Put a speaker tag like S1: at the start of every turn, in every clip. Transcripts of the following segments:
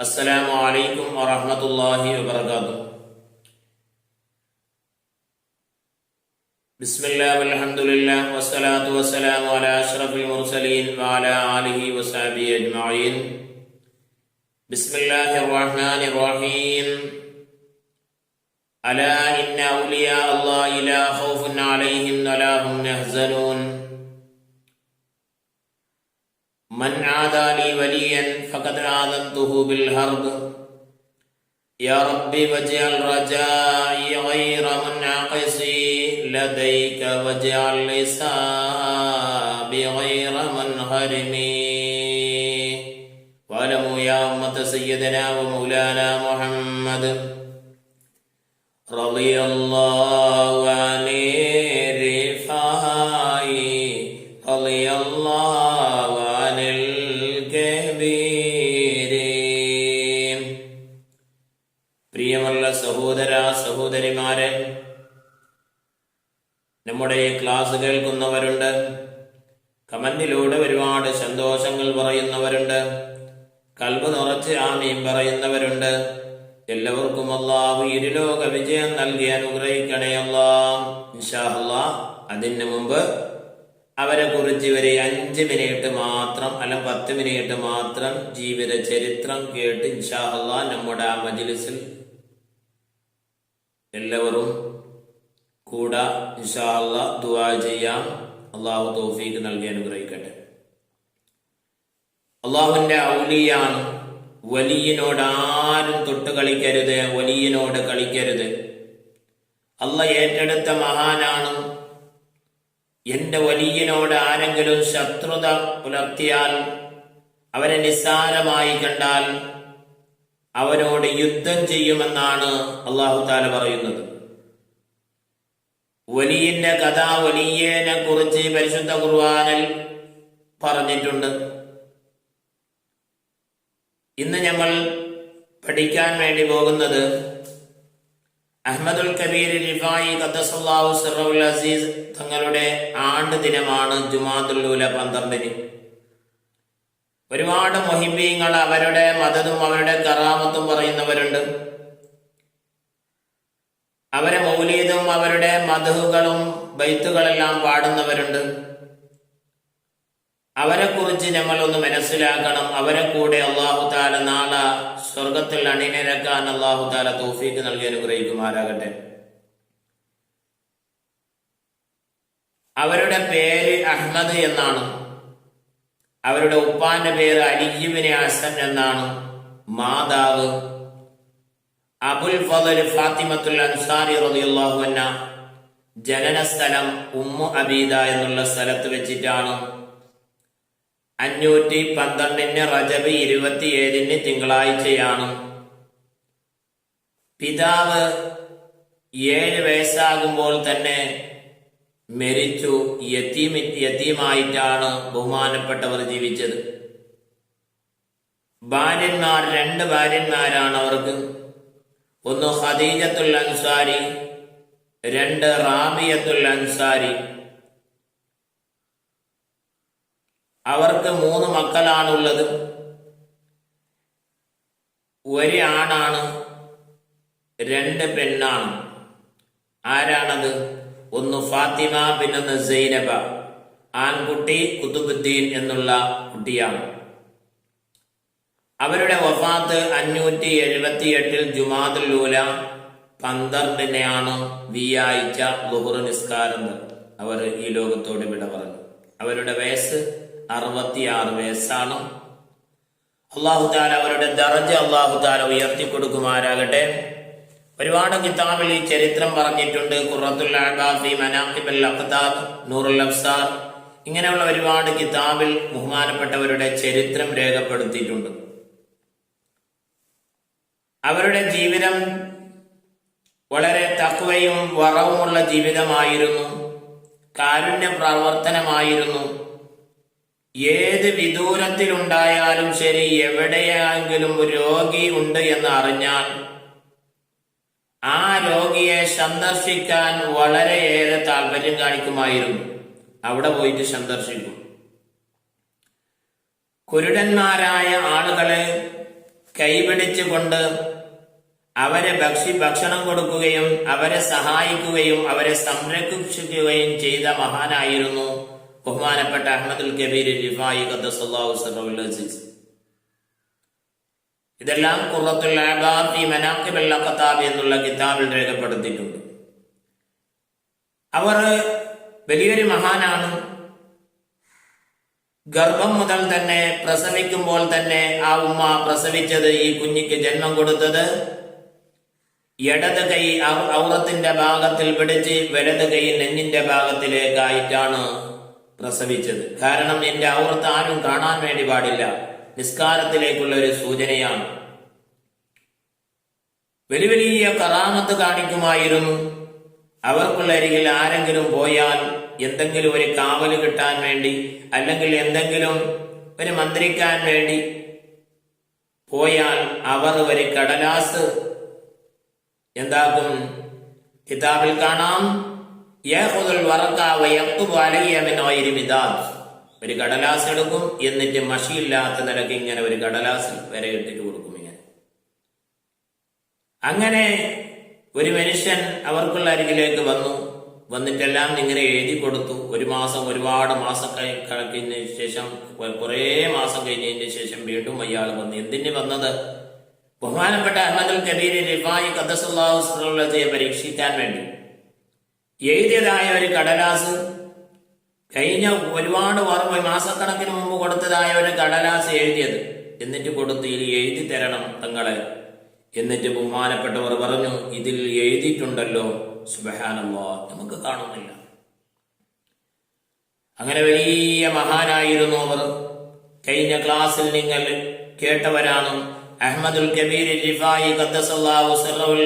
S1: السلام عليكم ورحمة الله وبركاته بسم الله والحمد لله والصلاة والسلام على أشرف المرسلين وعلى آله وصحبه أجمعين بسم الله الرحمن الرحيم ألا إن أولياء الله لا خوف من عادى لي وليا فقد آذنته بالحرب يا ربي واجعل رجائي غير منعقص لديك واجعل حسابي غير منهرم واعلموا يا أمة سيدنا ومولانا محمد رضي الله عن സഹോദരിമാരെ നമ്മുടെ ക്ലാസ് കേൾക്കുന്നവരുണ്ട്. കമന്റിലൂടെ ഒരുപാട് സന്തോഷങ്ങൾ പറയുന്നവരുണ്ട്. കൽബ് നിറച്ച് ആമീൻ പറയുന്നവരുണ്ട്. എല്ലാവർക്കും അള്ളാഹു ഇരുലോക വിജയം നൽകി അനുഗ്രഹിക്കണേ അള്ളാഹ്ല അതിന് മുമ്പ് അവരെ കുറിച്ച് ഇവരെ അഞ്ച് മിനിറ്റ് മാത്രം അല്ല പത്ത് മിനിറ്റ് മാത്രം ജീവിത ചരിത്രം കേട്ട് ഇൻഷാല്ലാ നമ്മുടെ ആ മജിലിസിൽ എല്ലാവരും കൂടെ ഇൻഷാല്ല ദുവാ ചെയ്യാം അള്ളാഹു തോഫീക്ക് നൽകി അനുഗ്രഹിക്കട്ടെ. അള്ളാഹുവിന്റെ ഔലിയാണ് വലിയനോട് ആരും തൊട്ട് കളിക്കരുത് വലിയനോട് കളിക്കരുത്. അല്ല ഏറ്റെടുത്ത മഹാനാണ്. എന്റെ വലിയനോട് ആരെങ്കിലും ശത്രുത പുലർത്തിയാൽ അവരെ നിസ്സാരമായി കണ്ടാൽ അവനോട് യുദ്ധം ചെയ്യുമെന്നാണ് അള്ളാഹു താല പറയുന്നത്. വലിയന്റെ കഥ വലിയനെ കുറിച്ച് പരിശുദ്ധ ഖുർആനിൽ പറഞ്ഞിട്ടുണ്ട്. ഇന്ന് നമ്മൾ പഠിക്കാൻ വേണ്ടി പോകുന്നത് അഹമ്മദുൽ കബീർ റിഫായി ഖദ്ദസല്ലാഹു സിറവുൽ അസീസ് തങ്ങളുടെ ആണ്ട് ദിനമാണ് ജുമാതുൽ പന്ത്രണ്ടിന്. ഒരുപാട് മൊഹിബീങ്ങൾ അവരുടെ മതതും അവരുടെ കറാമത്തും പറയുന്നവരുണ്ട്. അവരെ മൗലീദും അവരുടെ മധുകളും ബൈത്തുകളെല്ലാം പാടുന്നവരുണ്ട്. അവരെ കുറിച്ച് നമ്മൾ ഒന്ന് മനസ്സിലാക്കണം. അവരെ കൂടെ അള്ളാഹു താല നാളെ സ്വർഗത്തിൽ അണിനിരക്കാൻ അള്ളാഹു താല തോഫീക്ക് നൽകി അനുഗ്രഹിക്കുമാരാകട്ടെ അവരുടെ പേര് അഹ്മദ് എന്നാണ്. അവരുടെ ഉപ്പാന്റെ പേര് അലിജിബിനെ അസൻ എന്നാണ്. മാതാവ് അബുൽ ഫദൽ ഫാത്തിമത്തുൽ അൻസാരി റളിയല്ലാഹു അൻഹ ജനന സ്ഥലം ഉമ്മു അബീദ എന്നുള്ള സ്ഥലത്ത് വെച്ചിട്ടാണ്. അഞ്ഞൂറ്റി പന്ത്രണ്ടിന് റജബ് ഇരുപത്തിയേഴിന് തിങ്കളാഴ്ചയാണ്. പിതാവ് ഏഴ് വയസ്സാകുമ്പോൾ തന്നെ മരിച്ചു. യത്തീം യത്തീമായിട്ടാണ് ബഹുമാനപ്പെട്ടവർ ജീവിച്ചത്. ഭാര്യന്മാർ രണ്ട് ഭാര്യന്മാരാണ് അവർക്ക്. ഒന്ന് ഖദീജത്തുൽ അൻസാരി രണ്ട് റാബിയത്തുൽ അൻസാരി. അവർക്ക് മൂന്ന് മക്കളാണുള്ളത്. ഒരു ആണാണ് രണ്ട് പെണ്ണാണ്. ആരാണത്? ഒന്ന് ഫാത്തിമ പിന്നൊന്ന് സൈനബ. ആൺകുട്ടി കുത്തുബുദ്ദീൻ എന്നുള്ള കുട്ടിയാണ്. അവരുടെ വഫാത്ത് അഞ്ഞൂറ്റി എഴുപത്തി എട്ടിൽ ജുമാദുൽ ലൂല പന്ത്രണ്ടിനെയാണ് വിയാഴ്ച ഗുഹുറ നിസ്കാരം അവർ ഈ ലോകത്തോട് വിട പറഞ്ഞു. അവരുടെ വയസ്സ് അറുപത്തിയാറ് വയസ്സാണ്. അള്ളാഹുദാല അവരുടെ ദറജ അള്ളാഹുദാല ഉയർത്തിക്കൊടുക്കുമാരാകട്ടെ ഉയർത്തി കൊടുക്കുമാരാകട്ടെ ഒരുപാട് കിതാബിൽ ഈ ചരിത്രം പറഞ്ഞിട്ടുണ്ട്. ഖുറത്തുൽ അബാഫി മനാഖിബൽ അഖ്താബ് നൂറുൽ അഫ്സാർ ഇങ്ങനെയുള്ള ഒരുപാട് കിതാബിൽ ബഹുമാനപ്പെട്ടവരുടെ ചരിത്രം രേഖപ്പെടുത്തിയിട്ടുണ്ട്. അവരുടെ ജീവിതം വളരെ തക്വയും വറവുമുള്ള ജീവിതമായിരുന്നു. കാരുണ്യ പ്രവർത്തനമായിരുന്നു. ഏത് വിദൂരത്തിലുണ്ടായാലും ശരി എവിടെയെങ്കിലും രോഗി ഉണ്ട് എന്ന് അറിഞ്ഞാൽ ആ രോഗിയെ സന്ദർശിക്കാൻ വളരെയേറെ താല്പര്യം കാണിക്കുമായിരുന്നു. അവിടെ പോയിട്ട് സന്ദർശിക്കും. കുരുടന്മാരായ ആളുകളെ കൈപിടിച്ചുകൊണ്ട് അവരെ ഭക്ഷി ഭക്ഷണം കൊടുക്കുകയും അവരെ സഹായിക്കുകയും അവരെ സംരക്ഷിക്കുകയും ചെയ്ത മഹാനായിരുന്നു ബഹുമാനപ്പെട്ട അഹമ്മദുൽ കബീർ റിഫായി അസീസ് ഇതെല്ലാം ഈ മനാക്കിബൽ അഖതാബ് എന്നുള്ള കിതാബിൽ രേഖപ്പെടുത്തിയിട്ടുണ്ട്. അവർ വലിയൊരു മഹാനാണ്. ഗർഭം മുതൽ തന്നെ പ്രസവിക്കുമ്പോൾ തന്നെ ആ ഉമ്മ പ്രസവിച്ചത് ഈ കുഞ്ഞിക്ക് ജന്മം കൊടുത്തത്. ഇടത് കൈ ഔറത്തിന്റെ ഭാഗത്തിൽ പിടിച്ച് വലത് കൈ നെഞ്ഞിന്റെ ഭാഗത്തിലേക്കായിട്ടാണ് പ്രസവിച്ചത്. കാരണം എന്റെ ഔറത്ത് ആരും കാണാൻ വേണ്ടി പാടില്ല. നിസ്കാരത്തിലേക്കുള്ള ഒരു സൂചനയാണ്. വലിയ വലിയ കറാമത്ത് കാണിക്കുമായിരുന്നു. അവർക്കുള്ള അരികിൽ ആരെങ്കിലും പോയാൽ എന്തെങ്കിലും ഒരു കാവൽ കിട്ടാൻ വേണ്ടി അല്ലെങ്കിൽ എന്തെങ്കിലും ഒരു മന്ത്രിക്കാൻ വേണ്ടി പോയാൽ അവർ ഒരു കടലാസ് എന്താകും? കിതാബിൽ കാണാം. യഹുദുൽ വറക്കാവ് വയക്തുബു അലയ്യ മിൻ ഗൈരി മിദാദ്. ഒരു കടലാസ് എടുക്കും എന്നിട്ട് മഷിയില്ലാത്ത നിലയ്ക്ക് ഇങ്ങനെ ഒരു കടലാസ് വരെ ഇട്ടിട്ട് കൊടുക്കും ഇങ്ങനെ. അങ്ങനെ ഒരു മനുഷ്യൻ അവർക്കുള്ള അരികിലേക്ക് വന്നു. വന്നിട്ടെല്ലാം ഇങ്ങനെ എഴുതി കൊടുത്തു. ഒരു മാസം ഒരുപാട് മാസം കഴി- കഴിഞ്ഞതിന് ശേഷം കുറെ- മാസം കഴിഞ്ഞതിന് ശേഷം വീണ്ടും അയാൾ വന്നു. എന്തിന് വന്നത്? ബഹുമാനപ്പെട്ട അഹമ്മദുൽ കബീർ റിഫായി ഖദ്ദസുല്ലാഹുസ്ലയെ പരീക്ഷിക്കാൻ വേണ്ടി. എഴുതിയതായ ഒരു കടലാസ് കഴിഞ്ഞ ഒരുപാട് വർ- മാസക്കണക്കിന് മുമ്പ് കൊടുത്തതായ ഒരു കടലാസ് എഴുതിയത്. എന്നിട്ട് കൊടുത്ത് ഇത് എഴുതി തരണം തങ്ങളെ. എന്നിട്ട് ബഹുമാനപ്പെട്ടവർ പറഞ്ഞു ഇതിൽ എഴുതിയിട്ടുണ്ടല്ലോ. സുബഹാനല്ലോ. നമുക്ക് കാണുന്നില്ല. അങ്ങനെ വലിയ മഹാനായിരുന്നു അവർ. കഴിഞ്ഞ ക്ലാസ്സിൽ നിങ്ങൾ കേട്ടവരാണ് അഹമ്മദുൽ കബീർ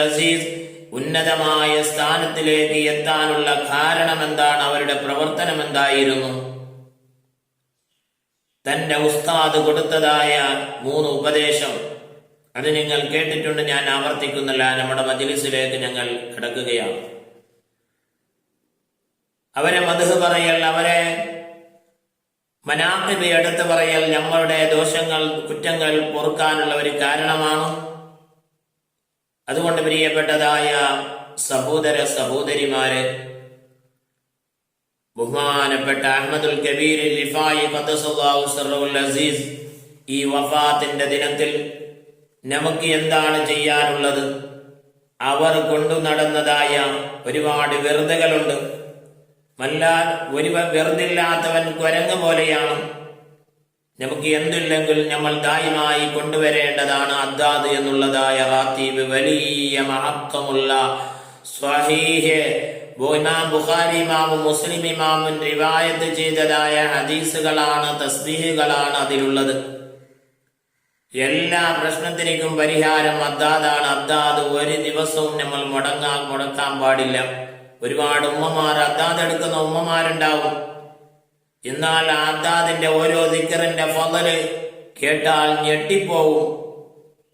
S1: അസീസ് ഉന്നതമായ സ്ഥാനത്തിലേക്ക് എത്താനുള്ള കാരണം എന്താണ് അവരുടെ പ്രവർത്തനം എന്തായിരുന്നു? തന്റെ ഉസ്താദ് കൊടുത്തതായ മൂന്ന് ഉപദേശം. അത് നിങ്ങൾ കേട്ടിട്ടുണ്ട് ഞാൻ ആവർത്തിക്കുന്നില്ല. നമ്മുടെ മജിലിസിലേക്ക് ഞങ്ങൾ കിടക്കുകയാണ്. അവരെ മധു പറയൽ അവരെ മനാക്കിബ് എടുത്തു പറയൽ നമ്മളുടെ ദോഷങ്ങൾ കുറ്റങ്ങൾ പൊറുക്കാനുള്ള ഒരു കാരണമാണ്. അതുകൊണ്ട് പ്രിയപ്പെട്ടതായ സഹോദര സഹോദരിമാരെ ബഹുമാനപ്പെട്ട അഹമ്മദുൽ കബീർ അസീസ് ഈ വഫാത്തിന്റെ ദിനത്തിൽ നമുക്ക് എന്താണ് ചെയ്യാനുള്ളത്? അവർ കൊണ്ടു നടന്നതായ ഒരുപാട് വെറുതകളുണ്ട്. വല്ല ഒരു വെറുതില്ലാത്തവൻ കുരങ്ങ് പോലെയാണ്. നമുക്ക് എന്തില്ലെങ്കിൽ നമ്മൾ ദായമായി കൊണ്ടുവരേണ്ടതാണ് അദ്ദാദ് എന്നുള്ളതായ റാത്തീബ് വലിയ മഹത്വമുള്ള ബുഖാരി ഇമാമും മുസ്ലിം ഇമാമും റിവായത്ത് ചെയ്തതായ ഹദീസുകളാണ് തസ്ബീഹുകളാണ് അതിലുള്ളത്. എല്ലാ പ്രശ്നത്തിനേക്കും പരിഹാരം അദ്ദാദാണ്. അദ്ദാദ് ഒരു ദിവസവും നമ്മൾ മുടങ്ങാൻ മുടക്കാൻ പാടില്ല. ഒരുപാട് ഉമ്മമാർ അദ്ദാദ് എടുക്കുന്ന ഉമ്മമാരുണ്ടാവും. എന്നാൽ ആദാദിന്റെ ഓരോ ദിക്കറിന്റെ ഫലല് കേട്ടാൽ ഞെട്ടിപ്പോവും.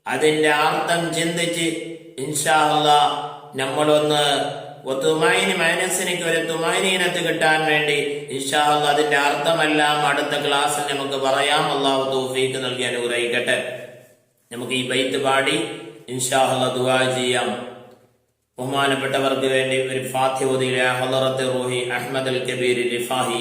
S1: അതിന്റെ അർത്ഥം ചിന്തിച്ച് ഇൻഷാല്ല നമ്മളൊന്ന് തുമായിന് മൈനസിനേക്ക് ഒരു തുമാനീനത്ത് കിട്ടാൻ വേണ്ടി ഇൻഷാല്ല അതിന്റെ അർത്ഥമെല്ലാം അടുത്ത ക്ലാസ്സിൽ നമുക്ക് പറയാം. അള്ളാഹു തൗഫീക്ക് നൽകി അനുഗ്രഹിക്കട്ടെ. നമുക്ക് ഈ ബൈത്ത് പാടി ഇൻഷാല്ല ദുവാ ചെയ്യാം. ബഹുമാനപ്പെട്ടവർക്ക് വേണ്ടി ഒരു ഫാത്തിഹുദിലെ ഹലറത്ത് റൂഹി അഹമ്മദ് അൽ കബീർ റിഫാഹി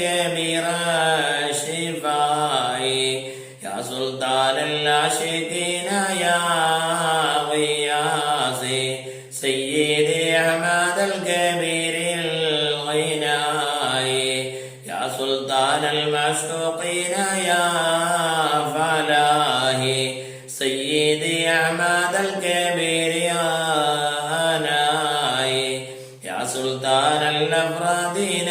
S1: الكبير شفائي يا سلطان العاشقين يا غياثي سيدي أحمد الكبير الغنائي يا سلطان المشوقين يا فلاهي سيدي أحمد الكبير يا يا سلطان الأفرادين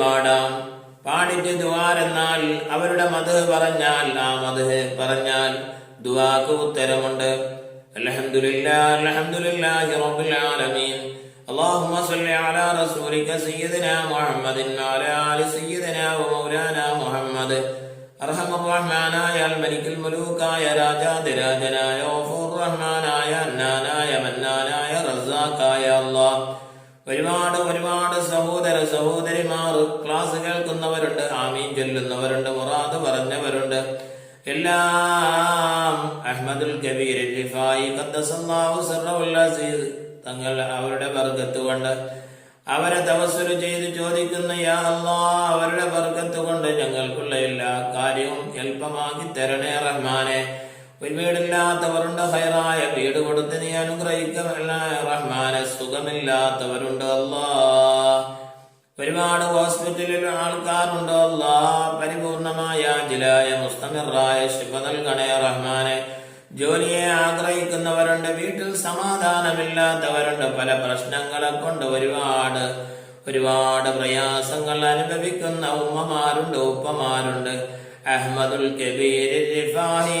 S1: പാടാം പാടിട്ട് ദ്വാരെന്നാൽ അവരുടെ മത് പറഞ്ഞാൽ ആ മത് പറഞ്ഞാൽ ദുവാക്ക് ഉത്തരമുണ്ട് അൽഹംദുലില്ലാ അൽഹംദുലില്ലാഹി റബ്ബിൽ ആലമീൻ اللهم صل على رسولك سيدنا محمد وعلى آل سيدنا ومولانا محمد അർഹമർ റഹ്മാനായ അൽ മലിക്കുൽ മുലൂക്കായ രാജാതിരാജനായ ഓഫൂർ റഹ്മാനായ അന്നാനായ മന്നാനായ റസാഖായ അല്ലാഹ് ഒരുപാട് ഒരുപാട് സഹോദര സഹോദരിമാർ ക്ലാസ് കേൾക്കുന്നവരുണ്ട് ആമീൻ ചൊല്ലുന്നവരുണ്ട് മുറാദ് പറഞ്ഞവരുണ്ട്. എല്ലാം അഹമ്മദുൽ കബീർ തങ്ങൾ അവരുടെ വർഗത്ത് കൊണ്ട് അവരെ തവസ്സുൽ ചെയ്ത് ചോദിക്കുന്ന യാ അല്ലാ അവരുടെ വർഗത്ത് കൊണ്ട് ഞങ്ങൾക്കുള്ള എല്ലാ കാര്യവും എളുപ്പമാക്കി തരണേ റഹ്മാനെ. ഒരു വീടില്ലാത്തവരുണ്ട് ഹൈറായ വീട് കൊടുത്ത് നീ അനുഗ്രഹിക്കമല്ല റഹ്മാനെ സുഖമില്ലാത്തവരുണ്ട് അല്ലാ. ഒരുപാട് ഹോസ്പിറ്റലിൽ ആൾക്കാരുണ്ട് അല്ലാ. പരിപൂർണമായ ജിലായ മുസ്തമിറായ ശിഫ നൽകണേ റഹ്മാനെ. ജോലിയെ ആഗ്രഹിക്കുന്നവരുണ്ട് വീട്ടിൽ സമാധാനമില്ലാത്തവരുണ്ട്. പല പ്രശ്നങ്ങളെ കൊണ്ട് ഒരുപാട് ഒരുപാട് പ്രയാസങ്ങൾ അനുഭവിക്കുന്ന ഉമ്മമാരുണ്ട് ഉപ്പമാരുണ്ട്. അഹമ്മദുൽ കബീർ റിഫാഹി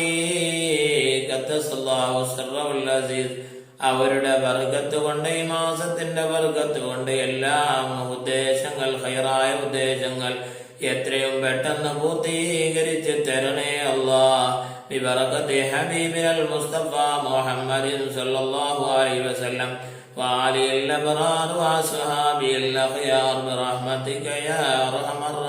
S1: ഖദ്ദസല്ലാഹു സിർറഹുൽ അസീസ് അവരുടെ വർഗത്ത് കൊണ്ട് ഈ മാസത്തിന്റെ വർഗത്ത് കൊണ്ട് എല്ലാം ഉദ്ദേശങ്ങൾ ഹൈറായ ഉദ്ദേശങ്ങൾ എത്രയും പെട്ടെന്ന് പൂർത്തീകരിച്ച് തരണേ അല്ലാ ببركة حبيبنا المصطفى محمد صلى الله عليه وسلم وعلي الأبرار وأصحابه الأخيار برحمتك يا أرحم الراحمين